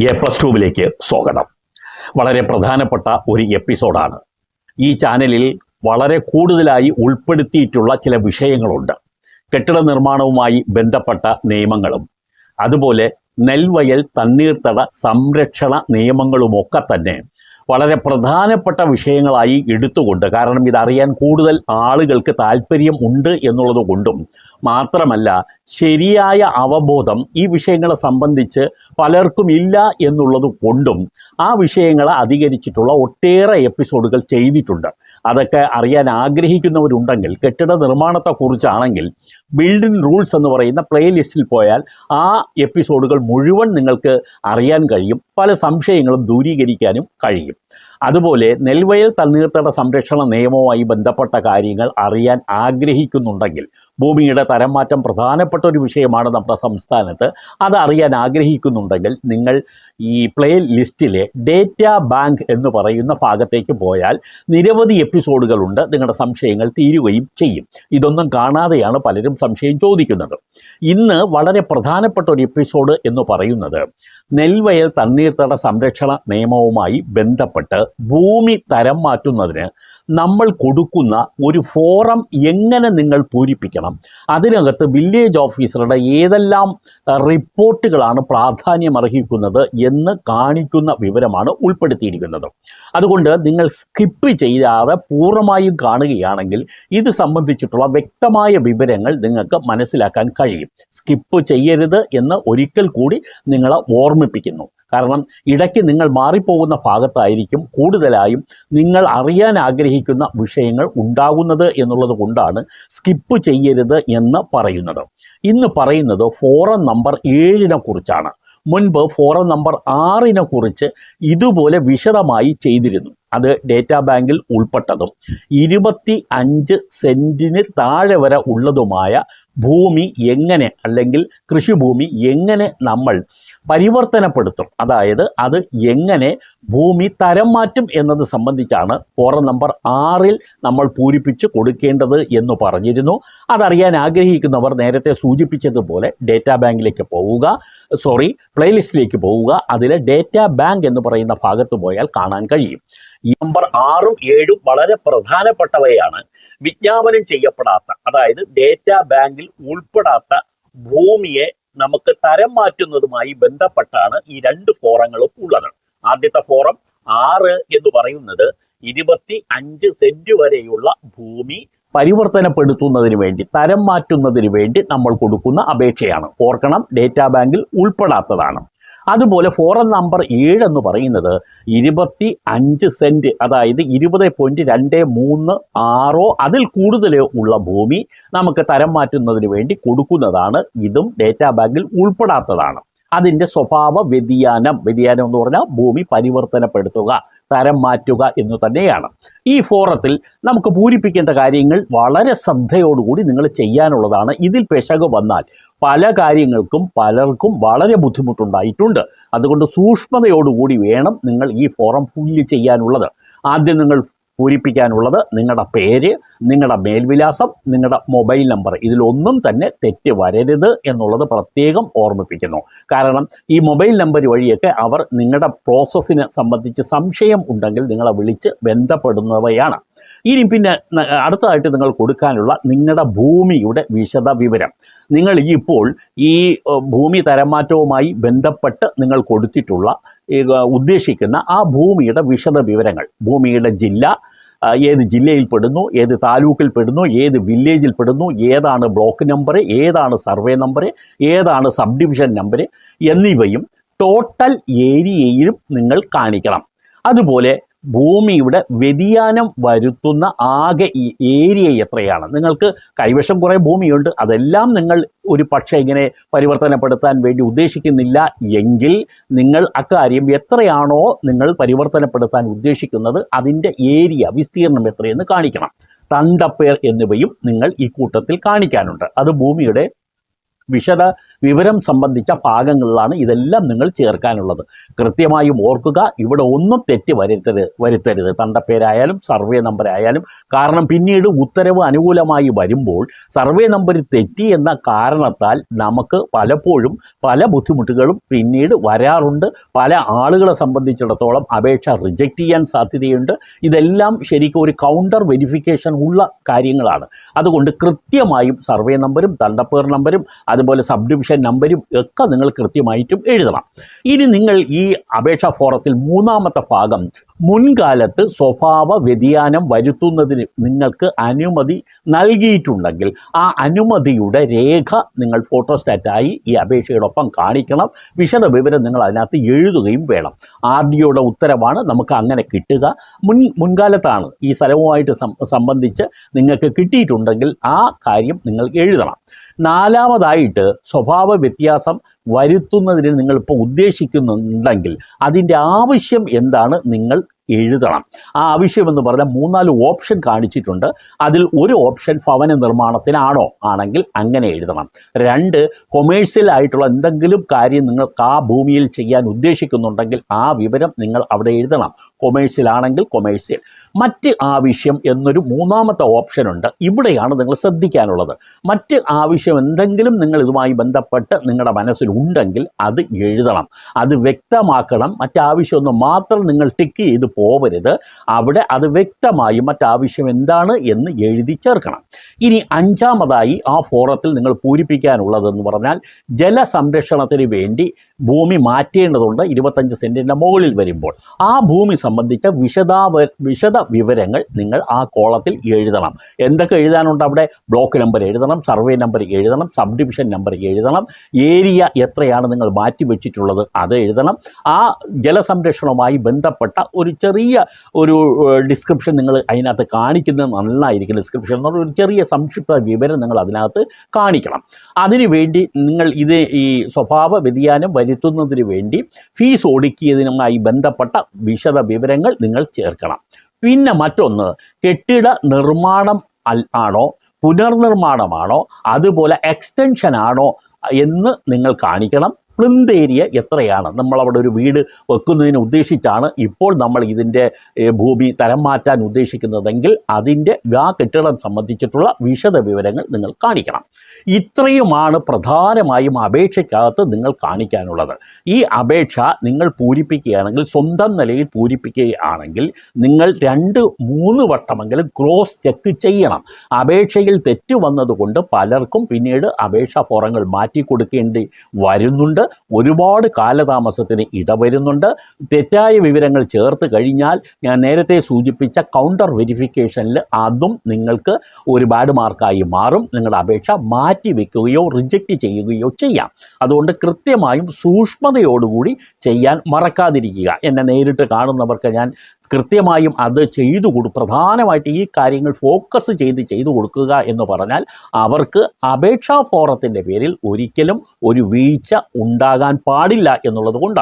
A plus ട്യൂബിലേക്ക് സ്വാഗതം. വളരെ പ്രധാനപ്പെട്ട ഒരു എപ്പിസോഡാണ്. ഈ ചാനലിൽ വളരെ കൂടുതലായി ഉൾപ്പെടുത്തിയിട്ടുള്ള ചില വിഷയങ്ങളുണ്ട്. കെട്ടിട നിർമ്മാണവുമായി ബന്ധപ്പെട്ട നിയമങ്ങളും അതുപോലെ നെൽവയൽ തണ്ണീർത്തട സംരക്ഷണ നിയമങ്ങളുമൊക്കെ തന്നെ വളരെ പ്രധാനപ്പെട്ട വിഷയങ്ങളായി എടുത്തുകൊണ്ട് കാരണം ഇതറിയാൻ കൂടുതൽ ആളുകൾക്ക് താല്പര്യം ഉണ്ട് എന്നുള്ളത് കൊണ്ടും മാത്രമല്ല ശരിയായ അവബോധം ഈ വിഷയങ്ങളെ സംബന്ധിച്ച് പലർക്കും ഇല്ല എന്നുള്ളത് കൊണ്ടും ആ വിഷയങ്ങളെ അധികരിച്ചിട്ടുള്ള ഒട്ടേറെ എപ്പിസോഡുകൾ ചെയ്തിട്ടുണ്ട്. അതൊക്കെ അറിയാൻ ആഗ്രഹിക്കുന്നവരുണ്ടെങ്കിൽ കെട്ടിട നിർമ്മാണത്തെക്കുറിച്ചാണെങ്കിൽ ബിൽഡിംഗ് റൂൾസ് എന്ന് പറയുന്ന പ്ലേലിസ്റ്റിൽ പോയാൽ ആ എപ്പിസോഡുകൾ മുഴുവൻ നിങ്ങൾക്ക് അറിയാൻ കഴിയും. പല സംശയങ്ങളും ദൂരീകരിക്കാനും കഴിയും. അതുപോലെ നെൽവയൽ തണ്ണീർത്തട സംരക്ഷണ നിയമവുമായി ബന്ധപ്പെട്ട കാര്യങ്ങൾ അറിയാൻ ആഗ്രഹിക്കുന്നുണ്ടെങ്കിൽ ഭൂമിയുടെ തരംമാറ്റം പ്രധാനപ്പെട്ട ഒരു വിഷയമാണ് നമ്മുടെ സംസ്ഥാനത്ത്. അത് അറിയാൻ ആഗ്രഹിക്കുന്നുണ്ടെങ്കിൽ നിങ്ങൾ ഈ പ്ലേ ലിസ്റ്റിലെ ഡേറ്റ ബാങ്ക് എന്ന് പറയുന്ന ഭാഗത്തേക്ക് പോയാൽ നിരവധി എപ്പിസോഡുകളുണ്ട് നിങ്ങളുടെ സംശയങ്ങൾ തീരുകയും ചെയ്യും. ഇതൊന്നും കാണാതെയാണ് പലരും സംശയം ചോദിക്കുന്നത്. ഇന്ന് വളരെ പ്രധാനപ്പെട്ട ഒരു എപ്പിസോഡ് എന്ന് പറയുന്നത് നെൽവയൽ തണ്ണീർത്തട സംരക്ഷണ നിയമവുമായി ബന്ധപ്പെട്ട് ഭൂമി തരം മാറ്റുന്നതിന് നമ്മൾ കൊടുക്കുന്ന ഒരു ഫോറം എങ്ങനെ നിങ്ങൾ പൂരിപ്പിക്കണം? അതിനകത്ത് വില്ലേജ് ഓഫീസറുടെ ഏതെല്ലാം റിപ്പോർട്ടുകളാണ് പ്രാധാന്യം അർഹിക്കുന്നത് എന്ന് കാണിക്കുന്ന വിവരമാണ് ഉൾപ്പെടുത്തിയിരിക്കുന്നത്. അതുകൊണ്ട് നിങ്ങൾ സ്കിപ്പ് ചെയ്യാതെ പൂർണമായും കാണുകയാണെങ്കിൽ ഇത് സംബന്ധിച്ചിട്ടുള്ള വ്യക്തമായ വിവരങ്ങൾ നിങ്ങൾക്ക് മനസ്സിലാക്കാൻ കഴിയും. സ്കിപ്പ് ചെയ്യരുത് എന്ന് ഒരിക്കൽ കൂടി നിങ്ങളെ ഓർമ്മിപ്പിക്കുന്നു. കാരണം ഇടയ്ക്ക് നിങ്ങൾ മാറിപ്പോകുന്ന ഭാഗത്തായിരിക്കും കൂടുതലായും നിങ്ങൾ അറിയാൻ ആഗ്രഹിക്കുന്ന വിഷയങ്ങൾ ഉണ്ടാകുന്നത് എന്നുള്ളത് കൊണ്ടാണ് സ്കിപ്പ് ചെയ്യരുത് എന്ന് പറയുന്നത്. ഇന്ന് പറയുന്നത് ഫോറം നമ്പർ ഏഴിനെ കുറിച്ചാണ്. മുൻപ് ഫോറം നമ്പർ ആറിനെ കുറിച്ച് ഇതുപോലെ വിശദമായി ചെയ്തിരുന്നു. അത് ഡേറ്റാ ബാങ്കിൽ ഉൾപ്പെട്ടതും ഇരുപത്തി അഞ്ച് സെന്റിന് താഴെ വരെ ഉള്ളതുമായ ഭൂമി എങ്ങനെ അല്ലെങ്കിൽ കൃഷിഭൂമി എങ്ങനെ നമ്മൾ പരിവർത്തനപ്പെടുത്തും. അതായത് അത് എങ്ങനെ ഭൂമി തരം മാറ്റും എന്നത് സംബന്ധിച്ചാണ് ഫോറം നമ്പർ ആറിൽ നമ്മൾ പൂരിപ്പിച്ച് കൊടുക്കേണ്ടത് എന്ന് പറഞ്ഞിരുന്നു. അതറിയാൻ ആഗ്രഹിക്കുന്നവർ നേരത്തെ സൂചിപ്പിച്ചതുപോലെ ഡേറ്റാ ബാങ്കിലേക്ക് പോവുക സോറി പ്ലേലിസ്റ്റിലേക്ക് പോവുക അതിൽ ഡേറ്റാ ബാങ്ക് എന്ന് പറയുന്ന ഭാഗത്ത് പോയാൽ കാണാൻ കഴിയും. ഈ നമ്പർ ആറും ഏഴും വളരെ പ്രധാനപ്പെട്ടവയാണ്. വിജ്ഞാപനം ചെയ്യപ്പെടാത്ത അതായത് ഡേറ്റാ ബാങ്കിൽ ഉൾപ്പെടാത്ത ഭൂമിയെ നമുക്ക് തരം മാറ്റുന്നതുമായി ബന്ധപ്പെട്ടാണ് ഈ രണ്ട് ഫോറങ്ങളും ഉള്ളത്. ആദ്യത്തെ ഫോറം ആറ് എന്ന് പറയുന്നത് ഇരുപത്തി അഞ്ച് സെന്റ് വരെയുള്ള ഭൂമി പരിവർത്തനപ്പെടുത്തുന്നതിന് വേണ്ടി തരം മാറ്റുന്നതിന് വേണ്ടി നമ്മൾ കൊടുക്കുന്ന അപേക്ഷയാണ്. ഓർക്കണം ഡേറ്റാ ബാങ്കിൽ ഉൾപ്പെടാത്തതാണ്. അതുപോലെ ഫോറൻ നമ്പർ ഏഴ് എന്ന് പറയുന്നത് ഇരുപത്തി അഞ്ച് സെന്റ് അതായത് ഇരുപത് പോയിന്റ് രണ്ട് മൂന്ന് ആറോ അതിൽ കൂടുതലോ ഉള്ള ഭൂമി നമുക്ക് തരം മാറ്റുന്നതിന് വേണ്ടി കൊടുക്കുന്നതാണ്. ഇതും ഡേറ്റാ ബാങ്കിൽ ഉൾപ്പെടാത്തതാണ്. അതിന്റെ സ്വഭാവ വ്യതിയാനം വ്യതിയാനം എന്ന് പറഞ്ഞാൽ ഭൂമി പരിവർത്തനപ്പെടുത്തുക തരം മാറ്റുക എന്ന് തന്നെയാണ്. ഈ ഫോറത്തിൽ നമുക്ക് പൂരിപ്പിക്കേണ്ട കാര്യങ്ങൾ വളരെ ശ്രദ്ധയോടുകൂടി നിങ്ങൾ ചെയ്യാനുള്ളതാണ്. ഇതിൽ പെശക് വന്നാൽ പല കാര്യങ്ങൾക്കും പലർക്കും വളരെ ബുദ്ധിമുട്ടുണ്ടായിട്ടുണ്ട്. അതുകൊണ്ട് സൂക്ഷ്മതയോടുകൂടി വേണം നിങ്ങൾ ഈ ഫോറം ഫില്ല് ചെയ്യാനുള്ളത്. ആദ്യം നിങ്ങൾ പൂരിപ്പിക്കാനുള്ളത് നിങ്ങളുടെ പേര് നിങ്ങളുടെ മേൽവിലാസം നിങ്ങളുടെ മൊബൈൽ നമ്പർ. ഇതിലൊന്നും തന്നെ തെറ്റ് വരരുത് എന്നുള്ളത് പ്രത്യേകം ഓർമ്മിപ്പിക്കുന്നു. കാരണം ഈ മൊബൈൽ നമ്പർ വഴിയൊക്കെ അവർ നിങ്ങളുടെ പ്രോസസ്സിനെ സംബന്ധിച്ച് സംശയം ഉണ്ടെങ്കിൽ നിങ്ങളെ വിളിച്ച് ബന്ധപ്പെടുന്നവയാണ്. ഇനി പിന്നെ അടുത്തതായിട്ട് നിങ്ങൾ കൊടുക്കാനുള്ള നിങ്ങളുടെ ഭൂമിയുടെ വിശദ വിവരം. നിങ്ങൾ ഇപ്പോൾ ഈ ഭൂമി തരംമാറ്റവുമായി ബന്ധപ്പെട്ട് നിങ്ങൾ കൊടുത്തിട്ടുള്ള ഉദ്ദേശിക്കുന്ന ആ ഭൂമിയുടെ വിശദ വിവരങ്ങൾ ഭൂമിയുടെ ജില്ല ഏത് ജില്ലയിൽ പെടുന്നു ഏത് താലൂക്കിൽ പെടുന്നു ഏത് വില്ലേജിൽ പെടുന്നു ഏതാണ് ബ്ലോക്ക് നമ്പർ ഏതാണ് സർവേ നമ്പർ ഏതാണ് സബ് ഡിവിഷൻ നമ്പർ എന്നിവയും ടോട്ടൽ ഏരിയയിലും നിങ്ങൾ കാണിക്കണം. അതുപോലെ ഭൂമിയുടെ വ്യതിയാനം വരുത്തുന്ന ആകെ ഈ ഏരിയ എത്രയാണ്? നിങ്ങൾക്ക് കൈവശം കുറേ ഭൂമിയുണ്ട്. അതെല്ലാം നിങ്ങൾ ഒരു പക്ഷേ ഇങ്ങനെ പരിവർത്തനപ്പെടുത്താൻ വേണ്ടി ഉദ്ദേശിക്കുന്നില്ല എങ്കിൽ നിങ്ങൾ അക്കാര്യം എത്രയാണോ നിങ്ങൾ പരിവർത്തനപ്പെടുത്താൻ ഉദ്ദേശിക്കുന്നത് അതിന്റെ ഏരിയ വിസ്തീർണം എത്രയെന്ന് കാണിക്കണം. തണ്ടപ്പേർ എന്നിവയും നിങ്ങൾ ഈ കൂട്ടത്തിൽ കാണിക്കാനുണ്ട്. അത് ഭൂമിയുടെ വിശദ വിവരം സംബന്ധിച്ച ഭാഗങ്ങളിലാണ് ഇതെല്ലാം നിങ്ങൾ ചേർക്കാനുള്ളത്. കൃത്യമായും ഓർക്കുക ഇവിടെ ഒന്നും തെറ്റ് വരുത്തരുത് വരുത്തരുത്. തണ്ടപ്പേരായാലും സർവേ നമ്പർ ആയാലും കാരണം പിന്നീട് ഉത്തരവ് അനുകൂലമായി വരുമ്പോൾ സർവേ നമ്പർ തെറ്റി എന്ന കാരണത്താൽ നമുക്ക് പലപ്പോഴും പല ബുദ്ധിമുട്ടുകളും പിന്നീട് വരാറുണ്ട്. പല ആളുകളെ സംബന്ധിച്ചിടത്തോളം അപേക്ഷ റിജക്റ്റ് ചെയ്യാൻ സാധ്യതയുണ്ട്. ഇതെല്ലാം ശരിക്കും ഒരു കൗണ്ടർ വെരിഫിക്കേഷൻ ഉള്ള കാര്യങ്ങളാണ്. അതുകൊണ്ട് കൃത്യമായും സർവേ നമ്പരും തണ്ടപ്പേർ നമ്പരും അതുപോലെ സബ് ഡിവിഷൻ നമ്പരും ഒക്കെ നിങ്ങൾ കൃത്യമായിട്ടും എഴുതണം. ഇനി നിങ്ങൾ ഈ അപേക്ഷാ ഫോറത്തിൽ മൂന്നാമത്തെ ഭാഗം മുൻകാലത്ത് സ്വഭാവ വ്യതിയാനം വരുത്തുന്നതിന് നിങ്ങൾക്ക് അനുമതി നൽകിയിട്ടുണ്ടെങ്കിൽ ആ അനുമതിയുടെ രേഖ നിങ്ങൾ ഫോട്ടോസ്റ്റാറ്റായി ഈ അപേക്ഷയോടൊപ്പം കാണിക്കണം. വിശദ വിവരം നിങ്ങൾ അതിനകത്ത് എഴുതുകയും വേണം. ആർ ഡിയുടെ ഉത്തരവാണ് നമുക്ക് അങ്ങനെ കിട്ടുക. മുൻ മുൻകാലത്താണ് ഈ സ്ഥലവുമായിട്ട് സംബന്ധിച്ച് നിങ്ങൾക്ക് കിട്ടിയിട്ടുണ്ടെങ്കിൽ ആ കാര്യം നിങ്ങൾ എഴുതണം. നാലാമതായിട്ട് സ്വഭാവ വ്യത്യാസം വരുത്തുന്നതിന് നിങ്ങളിപ്പോൾ ഉദ്ദേശിക്കുന്നുണ്ടെങ്കിൽ അതിന്റെ ആവശ്യം എന്താണ് നിങ്ങൾ എഴുതണം. ആ ആവശ്യമെന്ന് പറഞ്ഞാൽ മൂന്നാൽ ഓപ്ഷൻ കാണിച്ചിട്ടുണ്ട്. അതിൽ ഒരു ഓപ്ഷൻ ഭവന നിർമ്മാണത്തിനാണോ? ആണെങ്കിൽ അങ്ങനെ എഴുതണം. രണ്ട് കൊമേഴ്സ്യൽ ആയിട്ടുള്ള എന്തെങ്കിലും കാര്യം നിങ്ങൾക്ക് ആ ഭൂമിയിൽ ചെയ്യാൻ ഉദ്ദേശിക്കുന്നുണ്ടെങ്കിൽ ആ വിവരം നിങ്ങൾ അവിടെ എഴുതണം. കൊമേഴ്സ്യൽ ആണെങ്കിൽ കൊമേഴ്സ്യൽ മറ്റ് ആവശ്യം എന്നൊരു മൂന്നാമത്തെ ഓപ്ഷൻ ഉണ്ട്. ഇവിടെയാണ് നിങ്ങൾ ശ്രദ്ധിക്കാനുള്ളത്. മറ്റ് ആവശ്യം എന്തെങ്കിലും നിങ്ങൾ ഇതുമായി ബന്ധപ്പെട്ട് നിങ്ങളുടെ മനസ്സിലുണ്ടെങ്കിൽ അത് എഴുതണം. അത് വ്യക്തമാക്കണം. മറ്റാവശ്യമൊന്നും മാത്രം നിങ്ങൾ ടിക്ക് ചെയ്ത് പോവരുത്. അവിടെ അത് വ്യക്തമായും മറ്റാവശ്യം എന്താണ് എന്ന് എഴുതി ചേർക്കണം. ഇനി അഞ്ചാമതായി ആ ഫോറത്തിൽ നിങ്ങൾ പൂരിപ്പിക്കാനുള്ളതെന്ന് പറഞ്ഞാൽ ജലസംരക്ഷണത്തിന് വേണ്ടി ഭൂമി മാറ്റേണ്ടതുണ്ട് ഇരുപത്തഞ്ച് സെന്റിന്റെ മുകളിൽ വരുമ്പോൾ. ആ ഭൂമി സംബന്ധിച്ച വിശദാവ വിശദ വിവരങ്ങൾ നിങ്ങൾ ആ കോളത്തിൽ എഴുതണം. എന്തൊക്കെ എഴുതാനുണ്ട് അവിടെ? ബ്ലോക്ക് നമ്പർ എഴുതണം സർവേ നമ്പർ എഴുതണം സബ് ഡിവിഷൻ നമ്പർ എഴുതണം ഏരിയ എത്രയാണ് നിങ്ങൾ മാറ്റി വെച്ചിട്ടുള്ളത് അത് എഴുതണം. ആ ജലസംരക്ഷണവുമായി ബന്ധപ്പെട്ട ഒരു ചെറിയ ഒരു ഡിസ്ക്രിപ്ഷൻ നിങ്ങൾ അതിനകത്ത് കാണിക്കുന്നത് നന്നായിരിക്കും ഡിസ്ക്രിപ്ഷൻ എന്ന് പറഞ്ഞാൽ ഒരു ചെറിയ സംക്ഷിപ്ത വിവരം നിങ്ങൾ അതിനകത്ത് കാണിക്കണം. അതിനു വേണ്ടി നിങ്ങൾ ഇത് ഈ സ്വഭാവ വ്യതിയാനം വരുത്തുന്നതിന് വേണ്ടി ഫീസ് ഒടുക്കിയതിനുമായി ബന്ധപ്പെട്ട വിശദ വിവരങ്ങൾ നിങ്ങൾ ചേർക്കണം. പിന്നെ മറ്റൊന്ന് കെട്ടിട നിർമ്മാണം ആണോ പുനർനിർമ്മാണമാണോ അതുപോലെ എക്സ്റ്റൻഷൻ ആണോ എന്ന് നിങ്ങൾ കാണിക്കണം. പ്ലിന്ത് ഏരിയ എത്രയാണ്? നമ്മളവിടെ ഒരു വീട് വെക്കുന്നതിന് ഉദ്ദേശിച്ചാണ് ഇപ്പോൾ നമ്മൾ ഇതിന്റെ ഭൂമി തരം മാറ്റാൻ ഉദ്ദേശിക്കുന്നതെങ്കിൽ അതിന്റെ ആ കെട്ടിടം സംബന്ധിച്ചിട്ടുള്ള വിശദ വിവരങ്ങൾ നിങ്ങൾ കാണിക്കണം. ഇത്രയുമാണ് പ്രധാനമായും അപേക്ഷയ്ക്കകത്ത് നിങ്ങൾ കാണിക്കാനുള്ളത്. ഈ അപേക്ഷ നിങ്ങൾ പൂരിപ്പിക്കുകയാണെങ്കിൽ സ്വന്തം നിലയിൽ പൂരിപ്പിക്കുകയാണെങ്കിൽ നിങ്ങൾ രണ്ട് മൂന്ന് വട്ടമെങ്കിലും ക്രോസ് ചെക്ക് ചെയ്യണം. അപേക്ഷയിൽ തെറ്റ് വന്നതുകൊണ്ട് പലർക്കും പിന്നീട് അപേക്ഷാ ഫോറങ്ങൾ മാറ്റി കൊടുക്കേണ്ടി വരുന്നുണ്ട്. ഒരുപാട് കാലതാമസത്തിന് ഇടവരുന്നുണ്ട്. തെറ്റായ വിവരങ്ങൾ ചേർത്ത് കഴിഞ്ഞാൽ ഞാൻ നേരത്തെ സൂചിപ്പിച്ച കൗണ്ടർ വെരിഫിക്കേഷനിൽ അതും നിങ്ങൾക്ക് ഒരു മാർക്കായി മാറും. നിങ്ങളുടെ അപേക്ഷ മാറ്റി വെക്കുകയോ റിജക്റ്റ് ചെയ്യുകയോ ചെയ്യാം. അതുകൊണ്ട് കൃത്യമായും സൂക്ഷ്മതയോടുകൂടി ചെയ്യാൻ മറക്കാതിരിക്കുക. എന്നെ നേരിട്ട് കാണുന്നവർക്ക് ഞാൻ കൃത്യമായും അത് ചെയ്തു കൊടു പ്രധാനമായിട്ട് ഈ കാര്യങ്ങൾ ഫോക്കസ് ചെയ്ത് ചെയ്തു കൊടുക്കുക എന്ന് പറഞ്ഞാൽ അവർക്ക് അപേക്ഷാ ഫോറത്തിന്റെ പേരിൽ ഒരിക്കലും ഒരു വീഴ്ച ഉണ്ടാകാൻ പാടില്ല എന്നുള്ളത് കൊണ്ടാണ്.